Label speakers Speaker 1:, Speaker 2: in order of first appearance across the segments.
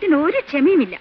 Speaker 1: ചേട്ടന് ഒരു ക്ഷമയുമില്ല.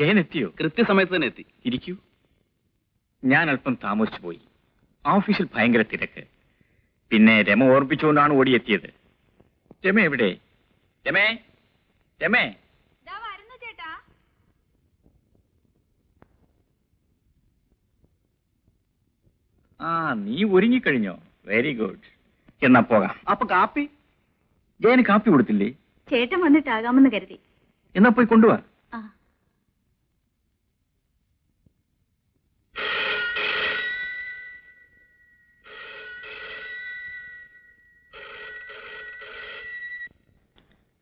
Speaker 2: ജയൻ എത്തിയോ?
Speaker 3: കൃത്യസമയത്ത് തന്നെ എത്തി.
Speaker 2: ഇരിക്കൂ. ഞാൻ അല്പം താമസിച്ചു പോയി. ഓഫീസിൽ ഭയങ്കര തിരക്ക്. പിന്നെ രമ ഓർപ്പിച്ചുകൊണ്ടാണ് ഓടിയെത്തിയത്. രമ എവിടെ? രമേ? രമേ?
Speaker 1: ചേട്ടാ.
Speaker 2: ആ നീ ഒരുങ്ങിക്കഴിഞ്ഞോ? വെരി ഗുഡ് എന്നാ പോകാം.
Speaker 3: അപ്പൊ കാപ്പി?
Speaker 2: ജയന് കാപ്പി കൊടുത്തില്ലേ?
Speaker 1: ചേട്ടൻ വന്നിട്ടാകാമെന്ന് കരുതി.
Speaker 2: എന്നാ പോയി കൊണ്ടുവാ.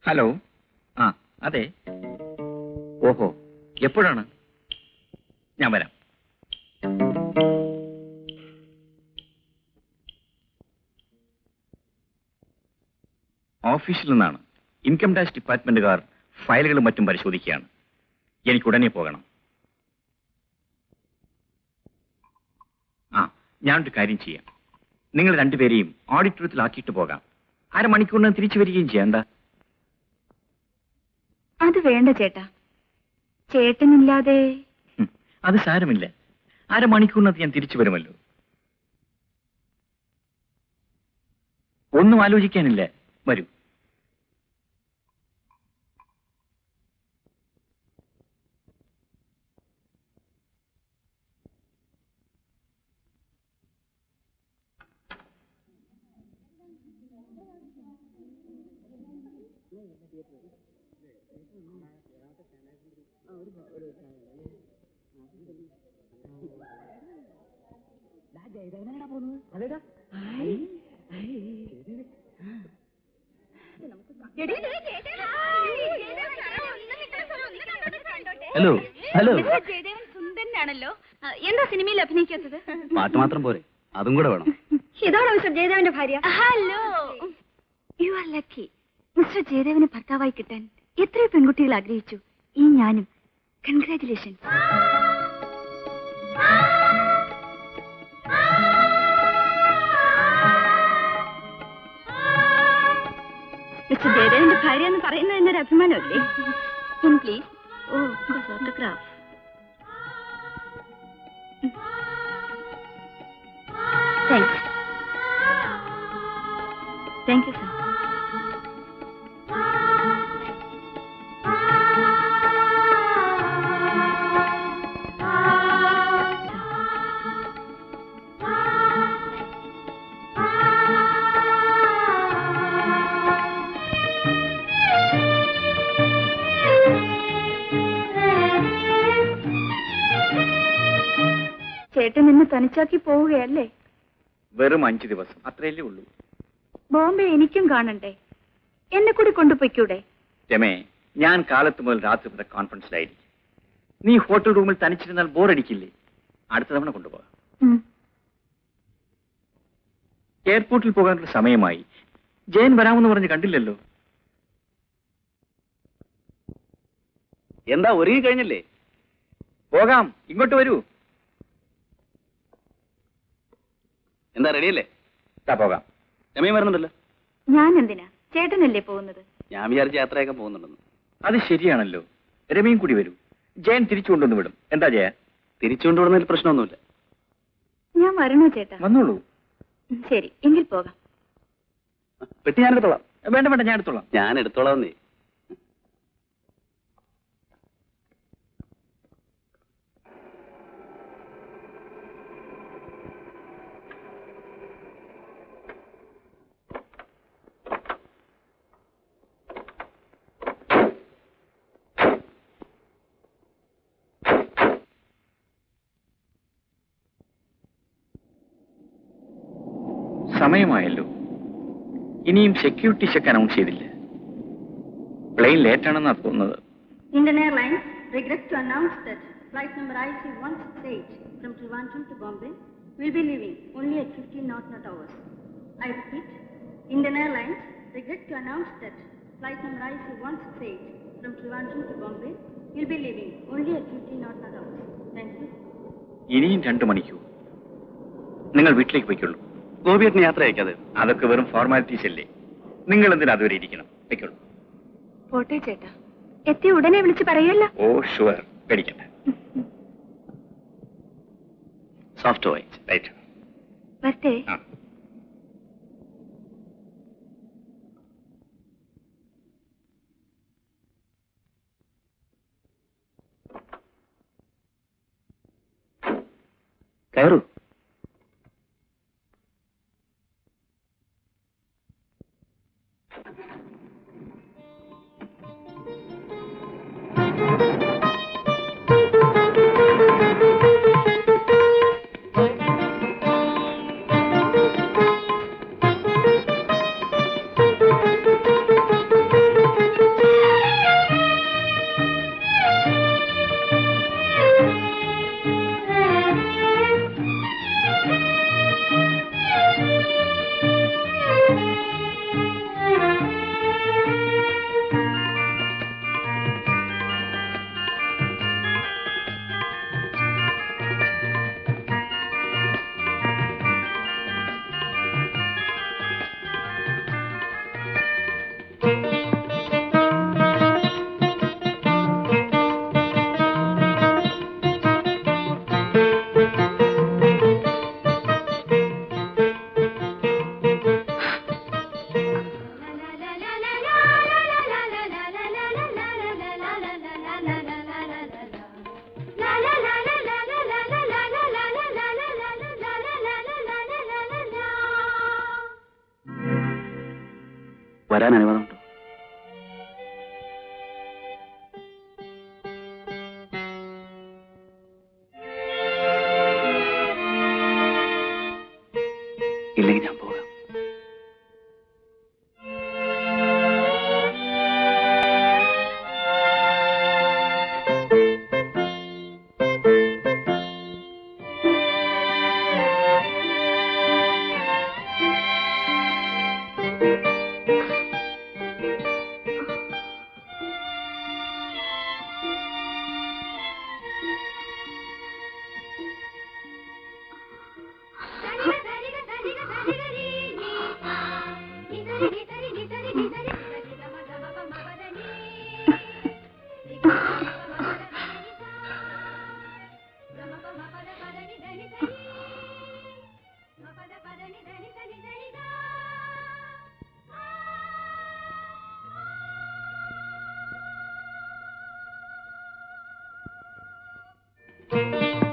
Speaker 2: ഹലോ. ആ അതെ. ഓഹോ. എപ്പോഴാണ്? ഞാൻ വരാം. ഓഫീസിൽ നിന്നാണ് ഇൻകം ടാക്സ് ഡിപ്പാർട്ട്മെന്റുകാർ ഫയലുകളും മറ്റും പരിശോധിക്കുകയാണ്. എനിക്ക് ഉടനെ പോകണം. ആ ഞാനൊരു കാര്യം ചെയ്യാം. നിങ്ങൾ രണ്ടുപേരെയും ഓഡിറ്റോറിയത്തിലാക്കിയിട്ട് പോകാം. അരമണിക്കൂറിന് തിരിച്ചു വരികയും ചെയ്യാം. എന്താ?
Speaker 1: അത് വേണ്ട ചേട്ടാ. ചേട്ടനില്ലാതെ
Speaker 2: അത് സാരമില്ല. അരമണിക്കൂറിനകത്ത് ഞാൻ തിരിച്ചു വരുമല്ലോ. ഒന്നും ആലോചിക്കാനില്ല. വരൂ.
Speaker 3: ഹലോ ഹലോ
Speaker 1: ജയദേവൻ സുന്ദരനാണല്ലോ. എന്താ സിനിമയിൽ അഭിനയിക്കാത്തത്?
Speaker 3: പാട്ട് മാത്രം പോരെ. അതും കൂടെ വേണം.
Speaker 1: ഇതാണോ മിസ്റ്റർ ജയദേവന്റെ ഭാര്യ? Hello you are lucky mister Jayadevan ഭർത്താവായി കിട്ടാൻ എത്രയോ പെൺകുട്ടികൾ ആഗ്രഹിച്ചു. ഈ ഞാനും. കൺഗ്രാറ്റുലേഷൻ മിസ്റ്റർ ജയദേവന്റെ ഭാര്യ എന്ന് പറയുന്നത് എന്നൊരു അഭിമാനമല്ലേ? പ്ലീസ് ഓ ഫോട്ടോഗ്രാഫ് എന്നെ തനിച്ചാക്കി പോവുകയല്ലേ?
Speaker 2: വെറും അഞ്ചു ദിവസം. അത്രയല്ലേ ഉള്ളൂ.
Speaker 1: ബോംബെ എനിക്കും കാണണ്ടേ? എന്നെ കൂടി കൊണ്ടുപോയിക്കൂടെ?
Speaker 2: രമേ ഞാൻ കാലത്ത് മുതൽ രാത്രി വരെ കോൺഫറൻസിലായിരിക്കും. നീ ഹോട്ടൽ റൂമിൽ തനിച്ചിരുന്നാൽ ബോറടിക്കില്ലേ? അടുത്ത തവണ കൊണ്ടുപോകാം. എയർപോർട്ടിൽ പോകാനുള്ള സമയമായി. ജയൻ വരാമെന്ന് പറഞ്ഞ് കണ്ടില്ലല്ലോ.
Speaker 3: എന്താ ഒരുങ്ങി കഴിഞ്ഞല്ലേ?
Speaker 2: പോകാം ഇങ്ങോട്ട് വരൂ.
Speaker 3: എന്താ റെഡിയല്ലേ
Speaker 2: പോകാം.
Speaker 3: രമയും വരുന്നുണ്ടല്ലോ.
Speaker 1: ഞാൻ എന്തിനാ? ചേട്ടനല്ലേ പോകുന്നത്?
Speaker 3: ഞാൻ വിചാരിച്ച യാത്രയൊക്കെ പോകുന്നുണ്ടെന്ന്.
Speaker 2: അത് ശരിയാണല്ലോ. രമയും കൂടി വരും. ജയൻ തിരിച്ചു കൊണ്ടുവന്ന് വിടും. എന്താ ജയൻ?
Speaker 3: തിരിച്ചു വിടുന്നതിൽ പ്രശ്നമൊന്നുമില്ല.
Speaker 1: ഞാൻ വരണോ ചേട്ടാ?
Speaker 2: വന്നോളൂ.
Speaker 1: ശരി. എങ്കിൽ പോകാം.
Speaker 3: പെട്ടി ഞാൻ എടുത്തോളാം
Speaker 2: വേണ്ട വേണ്ട ഞാൻ എടുത്തോളാം
Speaker 3: ഞാൻ എടുത്തോളാന്നേ
Speaker 2: സമയമായല്ലോ. ഇനിയും സെക്യൂരിറ്റി ചെക്ക് അനൗൺസ് ചെയ്തില്ല. പ്ലെയിൻ ലേറ്റ് ആണെന്നാ തോന്നുന്നത്.
Speaker 4: Indian Airlines to announce that flight number I C one six eight from to Bombay will be only I Indian Airlines to announce that flight number I C one six eight from to Bombay will be only
Speaker 2: ഇനിയും രണ്ടു മണിക്കൂർ. നിങ്ങൾ വീട്ടിലേക്ക് പോയിക്കൊള്ളൂ.
Speaker 3: ഗോപിയേട്ടന് യാത്ര അയക്കാതെ
Speaker 2: അതൊക്കെ വെറും formalities അല്ലേ? നിങ്ങൾ എന്തിനാ അതുവരെ ഇരിക്കണം? വെക്കോളൂ.
Speaker 1: പോട്ടെ ചേട്ടാ. എത്തി ഉടനെ വിളിച്ച് പറയല്ല
Speaker 2: ഓ ഷുവർ പേടിക്കണ്ട. സോഫ്റ്റ് വൈസ് റൈറ്റ്
Speaker 1: വരട്ടെ.
Speaker 2: ആ.
Speaker 3: കയറൂ. വരാൻ അനുവാദമുണ്ടോ? ഇല്ലെങ്കിൽ ഞാൻ പോകാം.
Speaker 4: Thank you.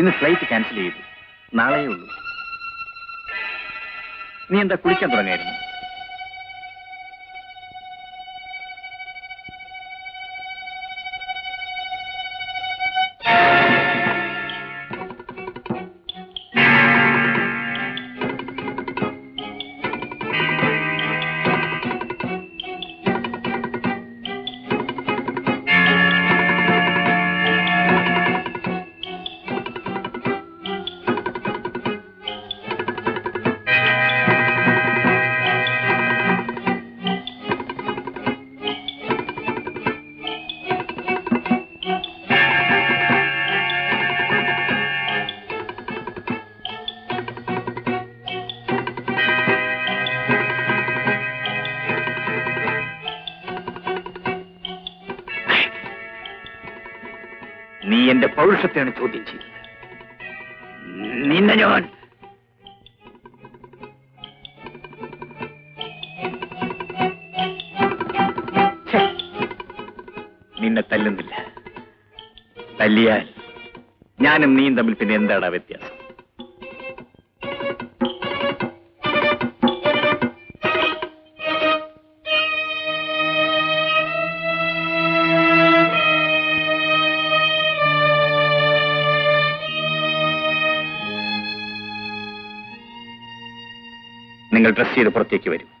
Speaker 2: ഇന്ന് ഫ്ലൈറ്റ് ക്യാൻസൽ ചെയ്തു. നാളെയേ ഉള്ളൂ. നീ എന്താ കുളിക്കാൻ തുടങ്ങിയായിരുന്നു? നീ എന്റെ പൗരുഷത്തെയാണ് ചോദ്യം ചെയ്തത്. നിന്നെ ഞാൻ നിന്നെ തല്ലുന്നില്ല. തല്ലിയാൽ ഞാനും നീയും തമ്മിൽ പിന്നെ എന്താണ് വ്യത്യാസം? ഡ്രസ് ചെയ്ത് പുറത്തേക്ക് വരും.